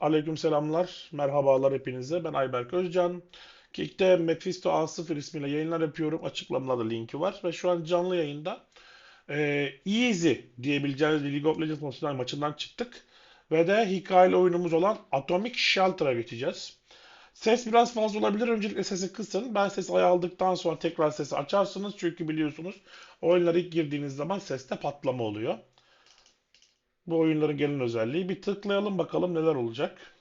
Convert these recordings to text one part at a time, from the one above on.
Aleyküm selamlar, merhabalar hepinize. Ben Ayberk Özcan. Kick'te Mephisto A0 ismiyle yayınlar yapıyorum. Açıklamada linki var. Ve şu an canlı yayında e, Easy diyebileceğiniz League of Legends profesyonel maçından çıktık. Ve de hikayeli oyunumuz olan Atomic Shelter'a geçeceğiz. Ses biraz fazla olabilir. Öncelikle sesi kısın. Ben sesi ayarladıktan sonra tekrar sesi açarsınız. Çünkü biliyorsunuz oyunlara ilk girdiğiniz zaman seste patlama oluyor. Bu oyunların gelin özelliği. Bir tıklayalım bakalım neler olacak.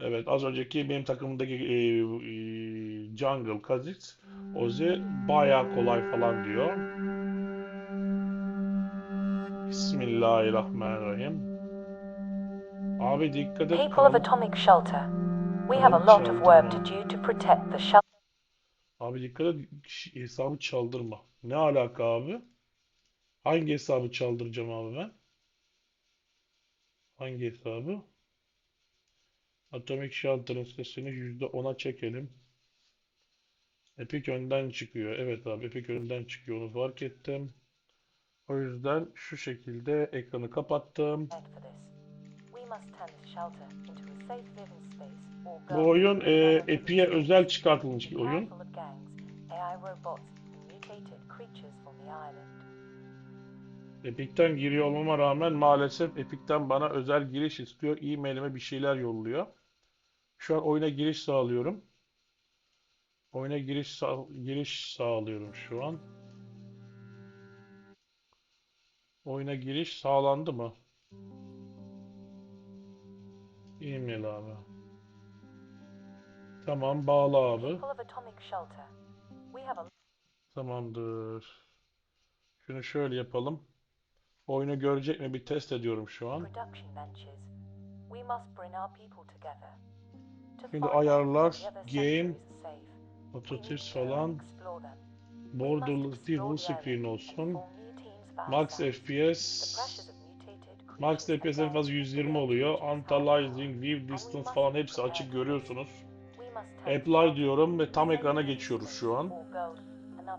Evet az önceki benim takımımdaki e, e, Jungle Kha'Zix Ozi baya kolay falan diyor. Bismillahirrahmanirrahim. Abi dikkat et. People of Atomic Shelter, we have a lot of work to do to protect the shelter. Abi dikkat et hesabı çaldırma. Ne alaka abi? Hangi hesabı çaldıracağım abi ben? Hangi hesabı? Atomic Shelter'ın sesini %10'a çekelim. Epic önden çıkıyor. Evet abi Epic önden çıkıyor. Onu fark ettim. O yüzden şu şekilde ekranı kapattım. Bu oyun e, Epic'e özel çıkartılmış bir oyun. AI robots, mutated creatures from the island. Epic'ten giriyor olmama rağmen maalesef Epic'ten bana özel giriş istiyor. E-mailime bir şeyler yolluyor. Şu an oyuna giriş sağlıyorum. Oyuna giriş sağ- giriş sağlıyorum şu an. Oyuna giriş sağlandı mı? E-mail abi. Tamam bağla abi. Tamamdır. Şunu şöyle yapalım. Oyunu görecek mi bir test ediyorum şu an. Şimdi ayarlar, game, and falan. Borderless değil full screen olsun. Max. FPS. Max FPS en fazla gangs 120 will oluyor. power. view distance falan hepsi açık görüyorsunuz. Apply diyorum ve tam ekrana geçiyoruz şu an.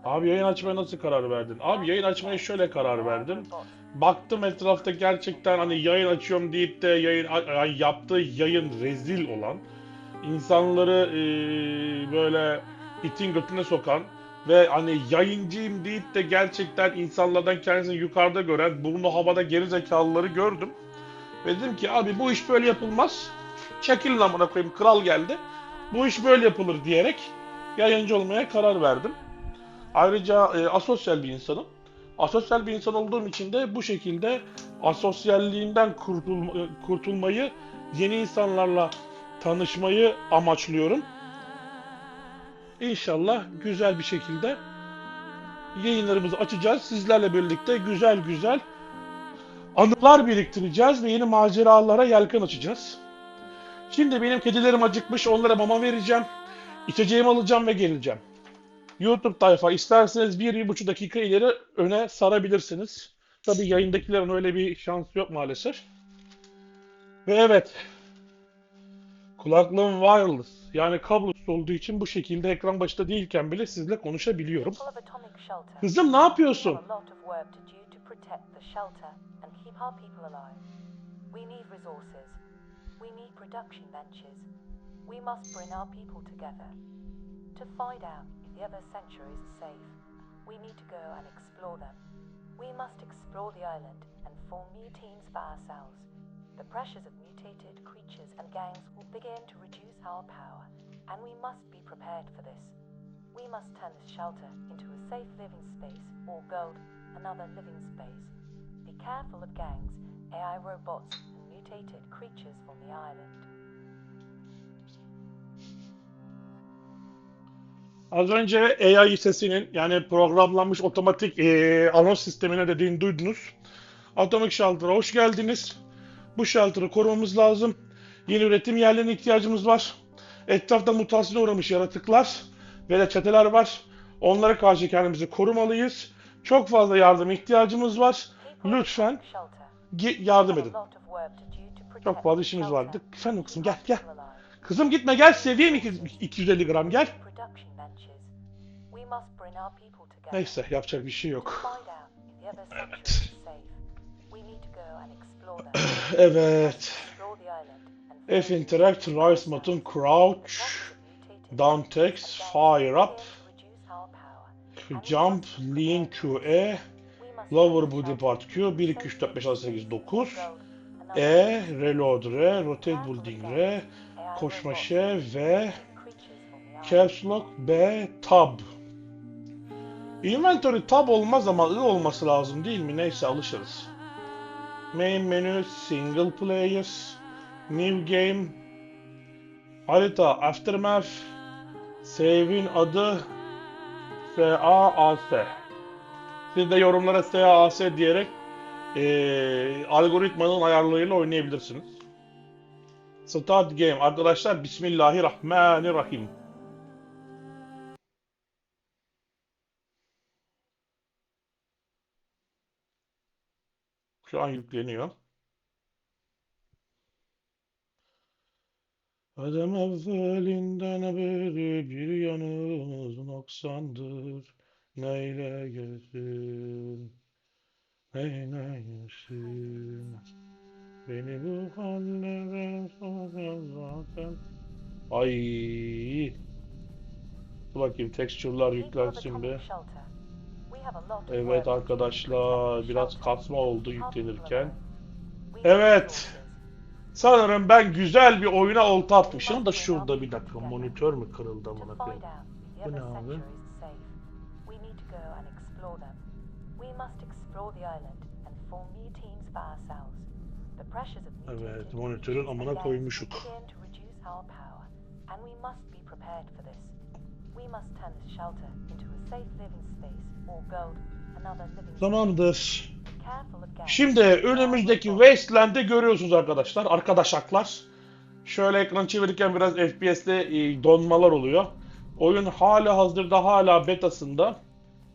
Abi yayın açmaya nasıl karar verdin? Abi yayın açmaya şöyle karar verdim. Baktım etrafta gerçekten hani yayın açıyorum deyip de yayın yani yaptığı yayın rezil olan, insanları eee, böyle itin götüne sokan ve hani yayıncıyım deyip de gerçekten insanlardan kendisini yukarıda gören, burnu havada geri zekalıları gördüm. Ve dedim ki abi bu iş böyle yapılmaz. Çekilin amına koyayım kral geldi. Bu iş böyle yapılır diyerek yayıncı olmaya karar verdim. Ayrıca e, asosyal bir insanım. Asosyal bir insan olduğum için de bu şekilde asosyalliğimden kurtulma- kurtulmayı, yeni insanlarla tanışmayı amaçlıyorum. İnşallah güzel bir şekilde yayınlarımızı açacağız. Sizlerle birlikte güzel güzel anılar biriktireceğiz ve yeni maceralara yelken açacağız. Şimdi benim kedilerim acıkmış, onlara mama vereceğim. İçeceğimi alacağım ve geleceğim. YouTube tayfa isterseniz bir, bir buçuk dakika ileri öne sarabilirsiniz. Tabii yayındakilerin öyle bir şansı yok maalesef. Ve evet. Kulaklığım wireless yani kablosuz olduğu için bu şekilde ekran başında değilken bile sizle konuşabiliyorum. Kızım ne yapıyorsun? We must bring our people together. To find out the other sanctuaries safe, we need to go and explore them. We must explore the island and form new teams by ourselves. The pressures of mutated creatures and gangs will begin to reduce our power, and we must be prepared for this. We must turn this shelter into a safe living space or gold, another living space. Be careful of gangs, AI robots, and mutated creatures from the island. Az önce AI sesinin yani programlanmış otomatik eee anons sistemine dediğini duydunuz. Atomic Shelter'a hoş geldiniz. Bu shelter'ı korumamız lazım. Yeni üretim yerlerine ihtiyacımız var. Etrafta mutasyona uğramış yaratıklar ve de çeteler var. Onlara karşı kendimizi korumalıyız. Çok fazla yardım ihtiyacımız var. Lütfen yardım edin. Çok fazla işimiz vardı. Efendim kızım gel gel. Kızım gitme gel seviyem iki- 250 gram gel. Neyse yapacak bir şey yok. them. Evet. F interact, rise button, crouch, down text, fire up, jump, lean QE, lower body part Q, 1, 2, 3, 4, 5, 6, 8, 9, E, reload R, rotate building R, koşma Ş, V, caps lock B, tab. Inventory tab olmaz ama I olması lazım değil mi? Neyse alışırız. Main menü, single player, new game, harita, aftermath, save'in adı, SAAS. Siz de yorumlara SAAS diyerek eee algoritmanın ayarlarıyla oynayabilirsiniz. Start game. Arkadaşlar Bismillahirrahmanirrahim. Şu an yükleniyor. Adem evvelinden beri bir yanımız noksandır. Neyle gözüm, neyleysin. Beni bu hallere sokan zaten. Ay. Dur bakayım texture'lar yüklensin be. Evet arkadaşlar biraz kasma oldu yüklenirken. Evet. Sanırım ben güzel bir oyuna olta atmışım da şurada bir dakika monitör mü kırıldı amına. Bu ne abi? Evet, monitörün amına koymuşuk. We must turn this shelter into a safe living space or build another living space. Tamamdır. Şimdi önümüzdeki Wasteland'i görüyorsunuz arkadaşlar. Arkadaşaklar. Şöyle ekran çevirirken biraz FPS'te e, donmalar oluyor. Oyun hala hazırda hala betasında.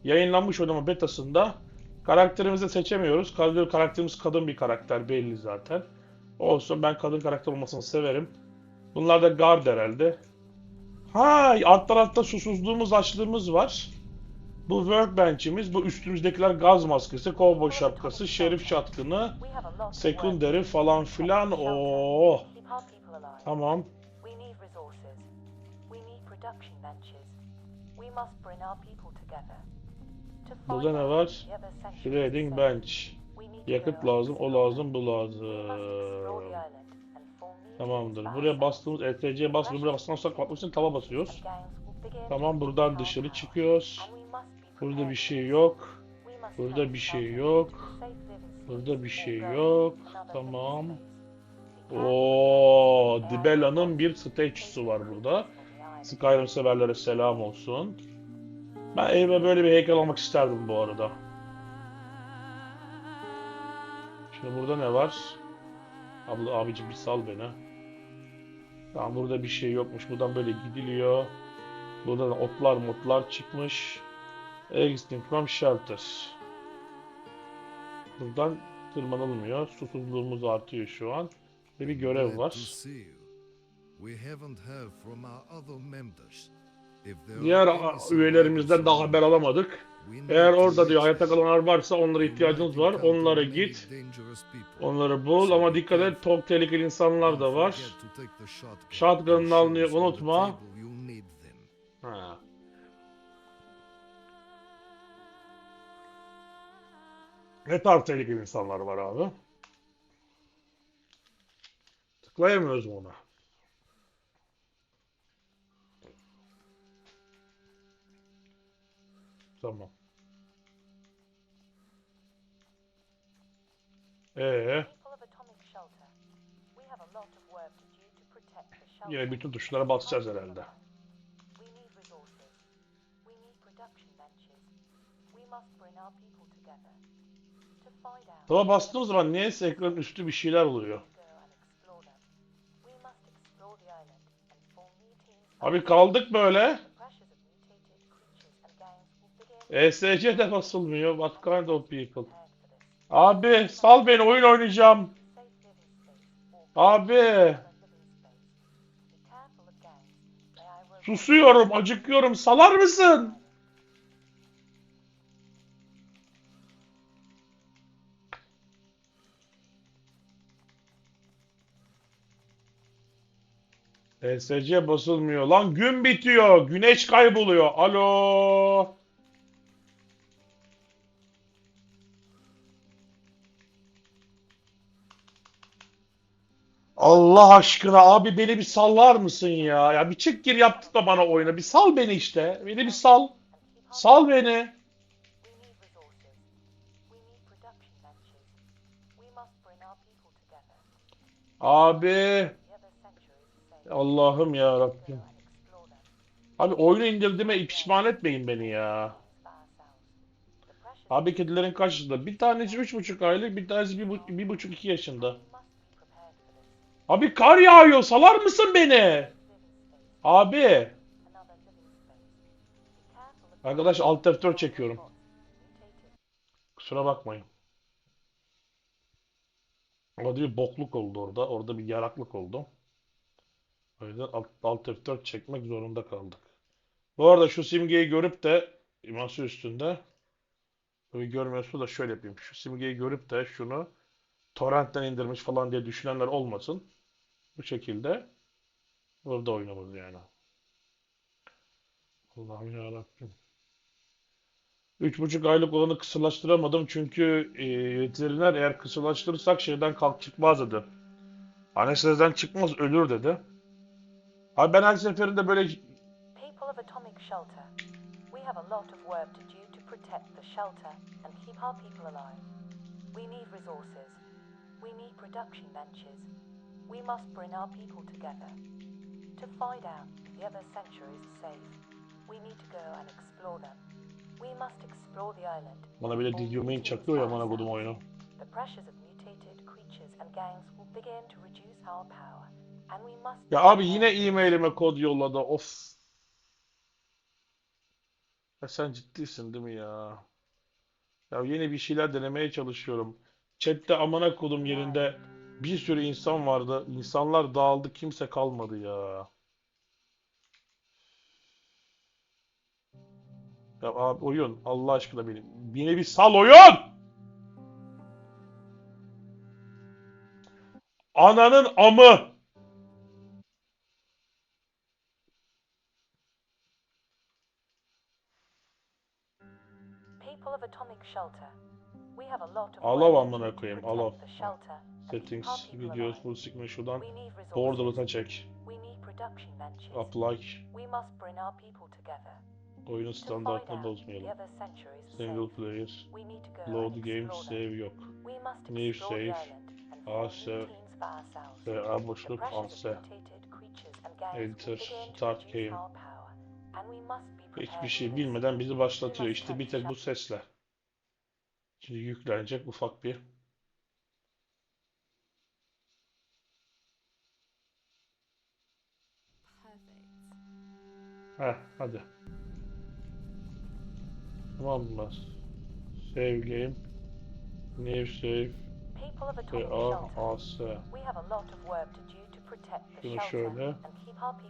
Yayınlanmış oynama betasında. Karakterimizi seçemiyoruz. Karakter- Karakterimiz kadın bir karakter belli zaten. Olsun ben kadın karakter olmasını severim. Bunlar da guard herhalde. Ha alt tarafta susuzluğumuz açlığımız var. Bu workbench'imiz, bu üstümüzdekiler gaz maskesi, kovboy şapkası, şerif şatkını, sekonderi falan filan. Oo, tamam. Burada ne var? safe, bench. Yakıt lazım, o lazım, bu lazım. Tamamdır. Buraya bastığımız ETC'ye basmıyor. Buraya bastıktan sonra kapatmak için tava basıyoruz. Tamam buradan dışarı çıkıyoruz. Burada bir şey yok. Burada bir şey yok. Burada bir şey yok. Tamam. Oo, Dibella'nın bir statue'su var burada. Skyrim severlere selam olsun. Ben evime böyle bir heykel almak isterdim bu arada. Şimdi burada ne var? Abla abicim bir sal beni. Tamam burada bir şey yokmuş. Buradan böyle gidiliyor. Buradan otlar motlar çıkmış. Exiting from shelter. Buradan tırmanılmıyor. Susuzluğumuz artıyor şu an. Ve bir görev var. Diğer üyelerimizden daha haber alamadık. Eğer orada diyor hayatta kalanlar varsa onlara ihtiyacımız var. Onlara git. Onları bul ama dikkat et çok tehlikeli insanlar da var. Shotgun'ını almayı unutma. Ha. Ne tarz tehlikeli insanlar var abi? Tıklayamıyoruz ona? Tamam. Our people together. To find out Tava bastığım zaman niyeyse ekranın üstü bir şeyler oluyor. Abi kaldık böyle. ESC de basılmıyor. What kind of people? Abi sal beni oyun oynayacağım. Abi susuyorum, acıkıyorum. Salar mısın? ESC basılmıyor. Lan gün bitiyor. Güneş kayboluyor. Alo. Allah aşkına abi beni bir sallar mısın ya? Ya bir çık gir yaptırma bana oyuna. Bir sal beni işte. Beni bir sal. Sal beni. Abi. Allah'ım ya Rabbim. Abi oyunu indirdiğime pişman etmeyin beni ya. Abi kedilerin kaç yaşında? Bir tanesi üç buçuk aylık, bir tanesi bir, bu- bir buçuk iki yaşında. Abi kar yağıyor, salar mısın beni? Abi. Arkadaş alt F4 çekiyorum. Kusura bakmayın. Orada bir bokluk oldu orada. Orada bir yaraklık oldu. O yüzden alt, alt F4 çekmek zorunda kaldık. Bu arada şu simgeyi görüp de masa üstünde Tabii görmüyorsa da şöyle yapayım. Şu simgeyi görüp de şunu torrentten indirmiş falan diye düşünenler olmasın. Bu şekilde burada oynamız yani. Allah'ım yarabbim. Üç buçuk aylık olanı kısırlaştıramadım çünkü e, veteriner eğer kısırlaştırırsak şeyden kalk çıkmaz dedi. Anesteziden çıkmaz ölür dedi. Abi ben her seferinde böyle People of Atomic Shelter, we have a lot of work to do to protect the shelter and keep our people alive. We need resources. We need production benches. We must bring our people together. To find out if the other centuries are safe, we need to go and explore them. We must explore the island. bana bile mutants çakıyor ya bana kodum oyunu. The pressures of mutated creatures and gangs will begin to reduce our power, and we must. Ya abi yine e-mailime kod yolladı. Of. Ya sen ciddisin değil mi ya? Ya yeni bir şeyler denemeye çalışıyorum. Chat'te amına kodum yerinde bir sürü insan vardı. İnsanlar dağıldı, kimse kalmadı ya. Ya abi oyun Allah aşkına benim. Beni bir sal oyun! Ananın amı! People of Atomic Shelter, Alav amına koyayım, alav. Settings, videos, full screen şuradan. Borderlands'a çek. Apply. Oyunun standartını bozmayalım. Single player. Load game save yok. New save. ourselves. Ve The boşluk will Enter, start game. Hiçbir şey bilmeden bizi başlatıyor. İşte bir tek bu sesle. Şimdi yüklenecek ufak bir. Heh, hadi. Tamam mı? Save game. New save. People of Atomic Shelter, we have a lot of work to do to protect the Şunu şöyle.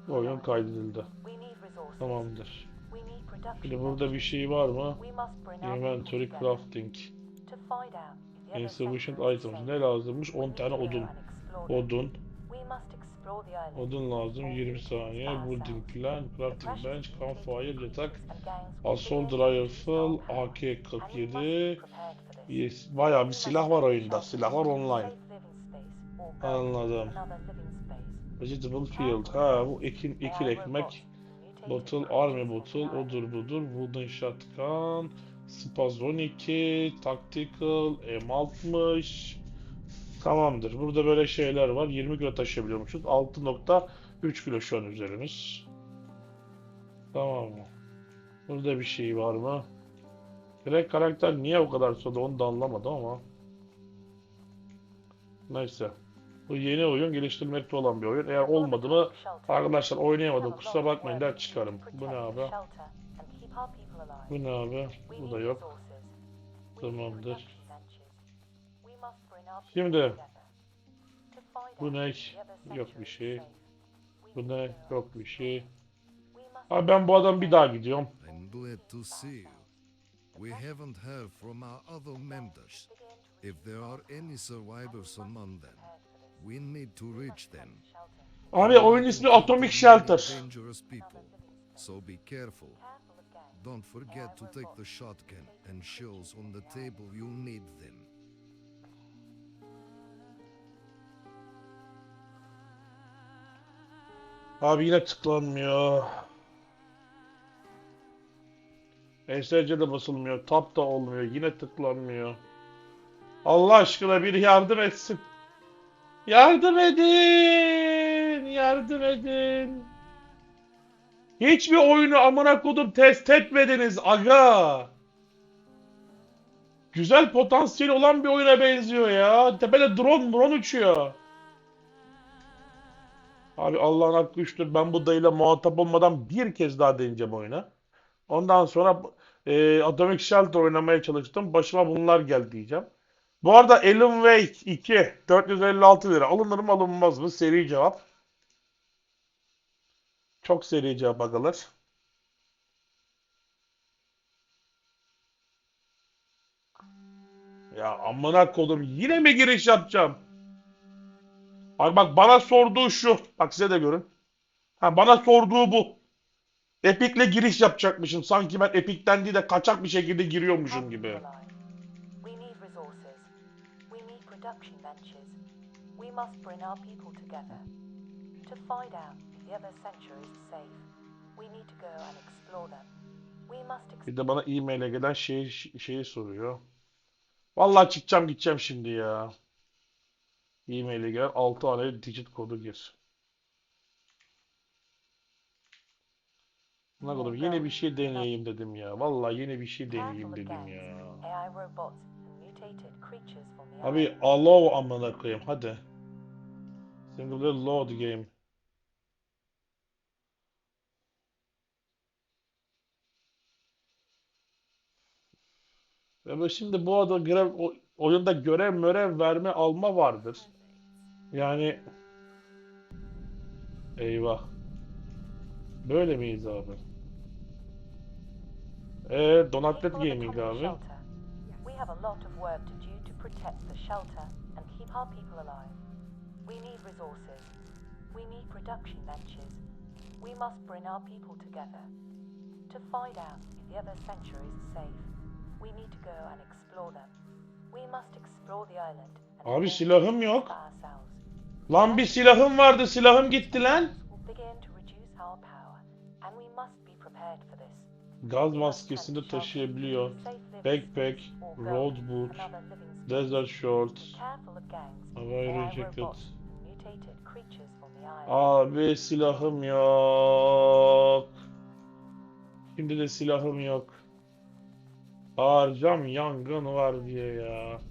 Oyun kaydedildi. Tamamdır. Şimdi burada bir şey var mı? Inventory crafting. To find out if the other Insufficient items. Ne lazımmış? we 10 need tane odun. Odun. Odun lazım. Form 20 new teams saniye. ourselves. plan. Crafting bench. Campfire. Yatak. Assault rifle. power, and we must be AK-47. prepared for this. Yes, bayağı bir silah var oyunda. Silahlar online. Anladım. Vegetable field. Ha bu ekin, ekil ekmek. Bottle, army bottle, odur budur. Wooden shotgun. Spaz 12. Tactical. M60. Tamamdır. Burada böyle şeyler var. 20 kilo taşıyabiliyormuşuz. 6.3 kilo şu an üzerimiz. Tamam mı? Burada bir şey var mı? Direkt karakter niye o kadar soda onu da anlamadım ama. Neyse. Bu yeni oyun geliştirmekte olan bir oyun. Eğer olmadı mı arkadaşlar oynayamadım kusura bakmayın der çıkarım. Bu ne abi? Bu ne abi? Bu da yok. Tamamdır. Şimdi bu ne? Yok bir şey. Bu ne? Yok bir şey. Abi ben bu adam bir daha gidiyorum. I'm glad to see you. We haven't heard from our other members. If there are any survivors among them, we need to reach them. Abi oyun ismi Atomic Shelter. Dangerous people, so be careful. Don't forget to take the shotgun and shells on the table. You'll need them. Abi yine tıklanmıyor. ESC de basılmıyor. Tap da olmuyor. Yine tıklanmıyor. Allah aşkına bir yardım etsin. Yardım edin. Yardım edin. Hiçbir oyunu amına kodum test etmediniz aga. Güzel potansiyel olan bir oyuna benziyor ya. Tepede drone drone uçuyor. Abi Allah'ın hakkı üçtür. Ben bu dayıyla muhatap olmadan bir kez daha deneyeceğim oyuna. Ondan sonra e, Atomic Shelter oynamaya çalıştım. Başıma bunlar geldi diyeceğim. Bu arada Alan Wake 2 456 lira. Alınır mı alınmaz mı? Seri cevap. Çok seri cevap agalar. Ya amına kodum yine mi giriş yapacağım? Bak bak bana sorduğu şu. Bak size de görün. Ha bana sorduğu bu. Epic'le giriş yapacakmışım. Sanki ben Epic'ten değil de kaçak bir şekilde giriyormuşum gibi. production benches. We must bring our people together. To find out the other sanctuaries safe, we need to go and explore them. We must Bir explore de bana e-mail'e gelen şeyi, şeyi soruyor. Vallahi çıkacağım gideceğim şimdi ya. E-mail'e gelen 6 tane digit kodu gir. Ne kadar yeni bir şey deneyeyim dedim ya. Vallahi yeni bir şey deneyeyim dedim ya. Abi allow amına koyayım hadi. Single load game. Ama şimdi bu arada görev, oyunda görev mörev verme alma vardır. Yani eyvah. Böyle miyiz abi? Ee, Donatlet Gaming abi. We have a lot of work to do to protect the shelter and keep our people alive. We need resources. We need production benches. We must bring our people together. To find out if the other sanctuaries are safe, we need to go and explore them. We must explore the island and Abi silahım yok. ourselves. Lan bir silahım vardı, silahım gitti lan. Will begin to reduce our power, and we must be prepared for this. Gaz maskesini taşıyabiliyor. Backpack, road boot, desert shorts. Careful of gangs, Havai AI jacket. robots, mutated creatures from the island. Abi silahım yok. Şimdi de silahım yok. Harcam yangın var diye ya.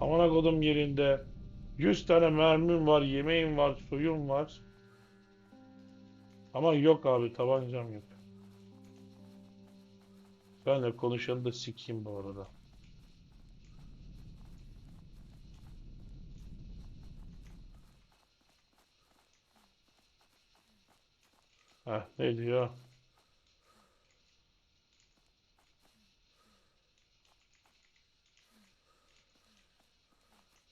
Amına kodum yerinde. 100 tane mermim var, yemeğim var, suyum var. Ama yok abi tabancam yok. Benle konuşanı da sikeyim bu arada. Heh, ne diyor?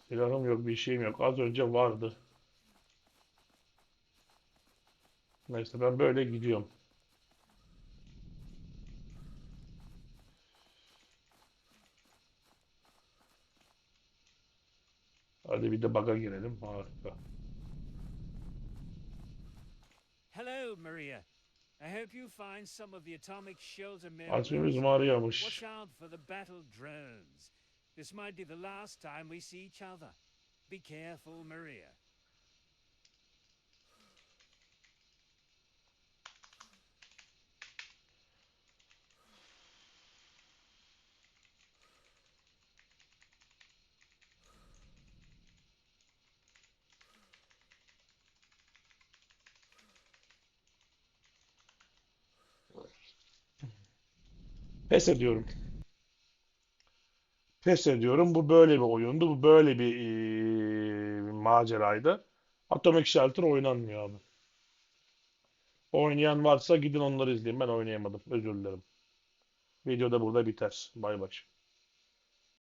Silahım yok, bir şeyim yok. Az önce vardı. Neyse ben böyle gidiyorum. Hadi bir de bug'a girelim. Harika. Hello, Maria. I hope you find some of the atomic shelter members. Maria'mış. Watch out for the battle drones. This might be the last time we see each other. Be careful, Maria. Pes ediyorum. Pes ediyorum. Bu böyle bir oyundu. Bu böyle bir eee, maceraydı. Atomic Shelter oynanmıyor abi. Oynayan varsa gidin onları izleyin. Ben oynayamadım. Özür dilerim. Video da burada biter. Bay bay.